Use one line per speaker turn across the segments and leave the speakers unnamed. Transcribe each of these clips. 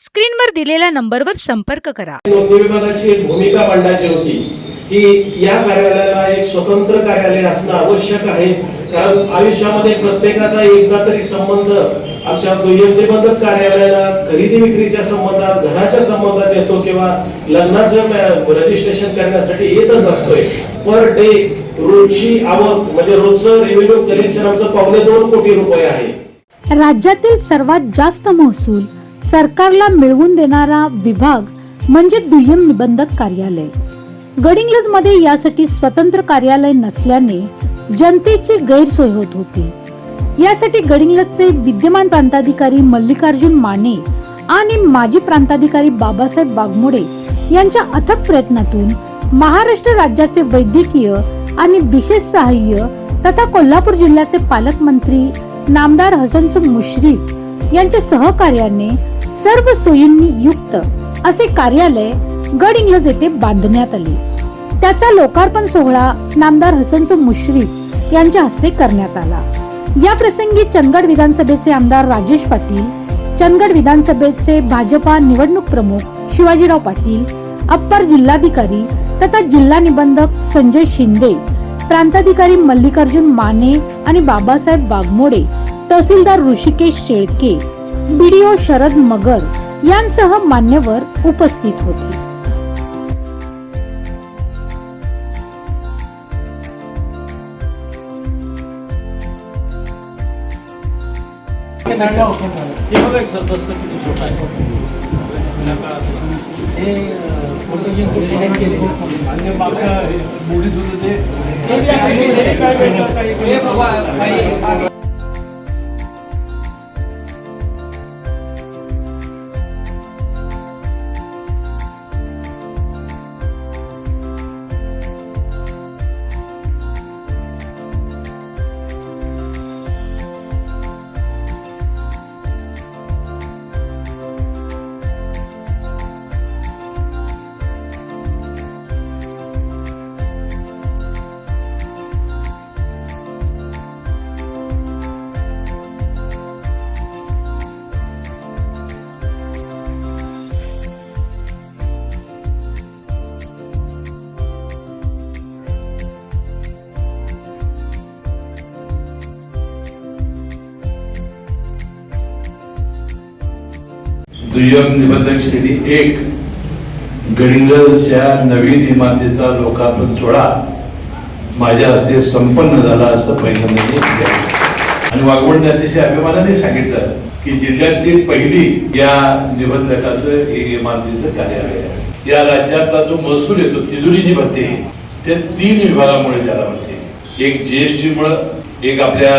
स्क्रीनवर दिलेल्या नंबरवर संपर्क करा.
विभागाची एक भूमिका मांडायची होती की या कार्यालयाला एक स्वतंत्र कार्यालय असणं आवश्यक आहे. कारण आयुष्यामध्ये प्रत्येकाचा एकदा तरी संबंध आमच्या दुय्यम निबंधक कार्यालयाला खरेदी विक्रीच्या संबंधात घराच्या संबंधात येतो किंवा लग्नाचं रजिस्ट्रेशन करण्यासाठी येतच असतोय. पर डे रोजची आवक म्हणजे रोजचं रेव्हेन्यू कलेक्शन आमचं पावणे दोन कोटी रुपये आहे.
राज्यातील सर्वात जास्त महसूल सरकारला मिळवून देणारा विभाग म्हणजे दुय्यम निबंधक कार्यालय. गडिंग्लजमध्ये यासाठी स्वतंत्र कार्यालय नसल्याने जनतेची गैरसोय होत होती. यासाठी गडिंग्लजचे विद्यमान प्रांताधिकारी मल्लिकार्जुन माने आणि माजी प्रांताधिकारी बाबासाहेब बागमोडे यांच्या अथक प्रयत्नातून महाराष्ट्र राज्याचे वैद्यकीय आणि विशेष सहाय्य तथा कोल्हापूर जिल्ह्याचे पालकमंत्री नामदार हसनसुख मुश्रीफ यांच्या सहकार्याने सर्व सोयींनी युक्त असे कार्यालय गड इंग्लज येथे बांधण्यात आले. त्याचा लोकार्पण सोहळा नामदार हसनसुख मुश्रीफ यांच्या हस्ते करण्यात आला. या प्रसंगी चंदगड विधानसभेचे आमदार राजेश पाटील चंदगड विधानसभेचे भाजपा निवडणूक प्रमुख शिवाजीराव पाटील अप्पर जिल्हाधिकारी तथा जिल्हा निबंधक संजय शिंदे प्रांताधिकारी मल्लिकार्जुन माने आणि बाबासाहेब वाघमोडे तहसीलदार ऋषिकेश शेळके बीडीओ शरद मगर यांसह मान्यवर उपस्थित होते.
हे
मागच्या दुय्यम निबंधक श्रेणी एक गडिंगलच्या नवीन इमारतीचा लोकार्पण सोहळा माझ्या हस्ते संपन्न झाला असं पहिल्यांदा आणि वाघवडने अतिशय अभिमानाने सांगितलं की जिल्ह्यातली पहिली या निबंधकाचं एक इमारतीचं कार्यालय आहे. या राज्यातला जो महसूल येतो तिजोरीची भरते ते तीन विभागामुळे त्याला भरते एक जीएसटी मुळे एक आपल्या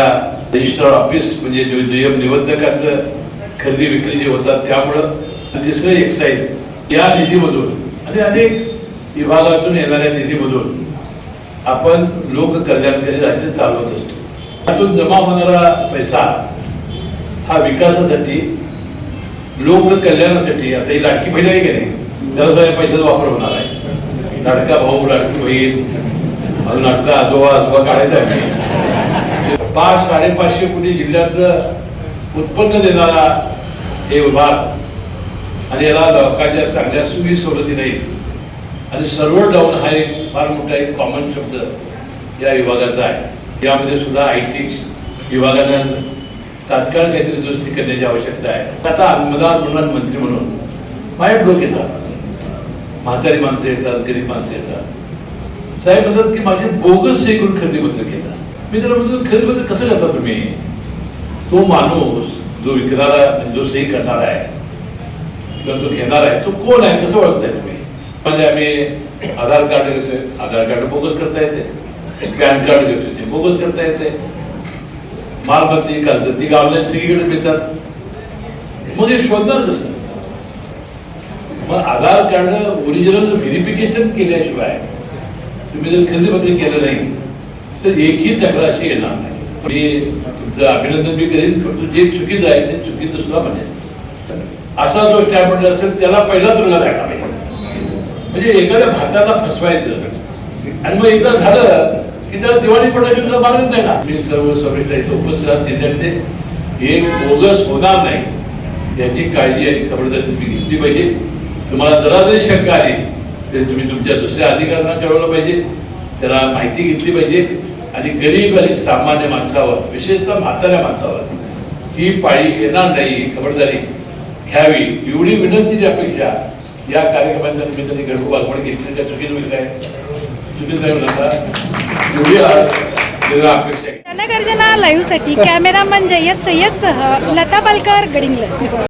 रजिस्टर ऑफिस म्हणजे जो दुय्यम निबंधकाचं खरेदी विक्री जे होतात त्यामुळं आणि तिसरं एक्साईज या निधीमधून आणि अनेक विभागातून येणाऱ्या निधीमधून आपण लोककल्याणकारी राज्य चालवत असतो. त्यातून जमा होणारा पैसा हा विकासासाठी लोककल्याणासाठी आता ही लाडकी बहीण आहे की नाही त्याला सुद्धा या पैशाचा वापर होणार आहे. लाडका भाऊ लाडकी बहीण अजून लाडका आजोबा आजोबा काढायचा पाच साडेपाचशे कोटी जिल्ह्यात उत्पन्न देणारा हे विभाग आणि याला लोकांच्या चांगल्या सुखी सवलती नाही. आणि सर्व्हर डाऊन हा एक फार मोठा एक कॉमन शब्द या विभागाचा आहे. यामध्ये सुद्धा आय टी विभागानं तात्काळ काहीतरी दुरुस्ती करण्याची आवश्यकता आहे. आता अंमदार म्हणून मंत्री म्हणून माझ्या लोक येतात म्हातारी माणसं येतात गरीब माणसं येतात. साहेब म्हणतात की माझे बोगस हे करून खरेदी केलं मी त्याला म्हणतो खरेदी कसं करता तुम्ही? तो माणूस जो विकणारा जो सही करणार आहे किंवा जो घेणार आहे तो कोण आहे? कसं ओळखताय तुम्ही? म्हणजे आम्ही आधार कार्ड घेतोय आधार कार्ड बोगस करता येते. पॅन कार्ड घेतोय ते बोगस करता येते. मालमत्ती करतात ती गावल्या सगळीकडे मिळतात. मग हे शोधणार कसं? मग आधार कार्ड ओरिजिनल व्हेरिफिकेशन केल्याशिवाय तुम्ही जर खरेदीपत्र केलं नाही तर एकही तक्रार अशी येणार नाही. मी तुमचं अभिनंदन मी करेन परंतु जे चुकीचं आहे ते चुकीचं सुद्धा म्हणजे असा जो स्टॅम्प म्हणजे असेल त्याला पहिला तुरुंगात टाकला पाहिजे. म्हणजे एखाद्या भाताला फसवायचं आणि मग एकदा झालं की त्याला दिवाळी पडायची तुला मार्गच नाही ना मी सर्व समिष्ट इथं उपस्थित आहात हे एक बोगस होणार नाही. याची काळजी आणि खबरदारी तुम्ही घेतली पाहिजे. तुम्हाला जरा जरी शंका आली तरी तुम्ही तुमच्या दुसऱ्या अधिकाऱ्यांना कळवलं पाहिजे. त्याला माहिती घेतली पाहिजे. आणि गरीब आणि सामान्य माणसावर विशेषतः म्हाताऱ्या माणसावर ही पाळी येणार नाही ही खबरदारी घ्यावी. एवढी विनंतीची अपेक्षा या कार्यक्रमाच्या निमित्ताने गडू वागवण घेतली. त्या चुकीत होईल काय चुकीचं नाही होणार एवढी अपेक्षा आहे.
जनगर्जना लाईव्हसाठी कॅमेरामन जय्यद सय्यदसह लता पालकर गडिंग्लज.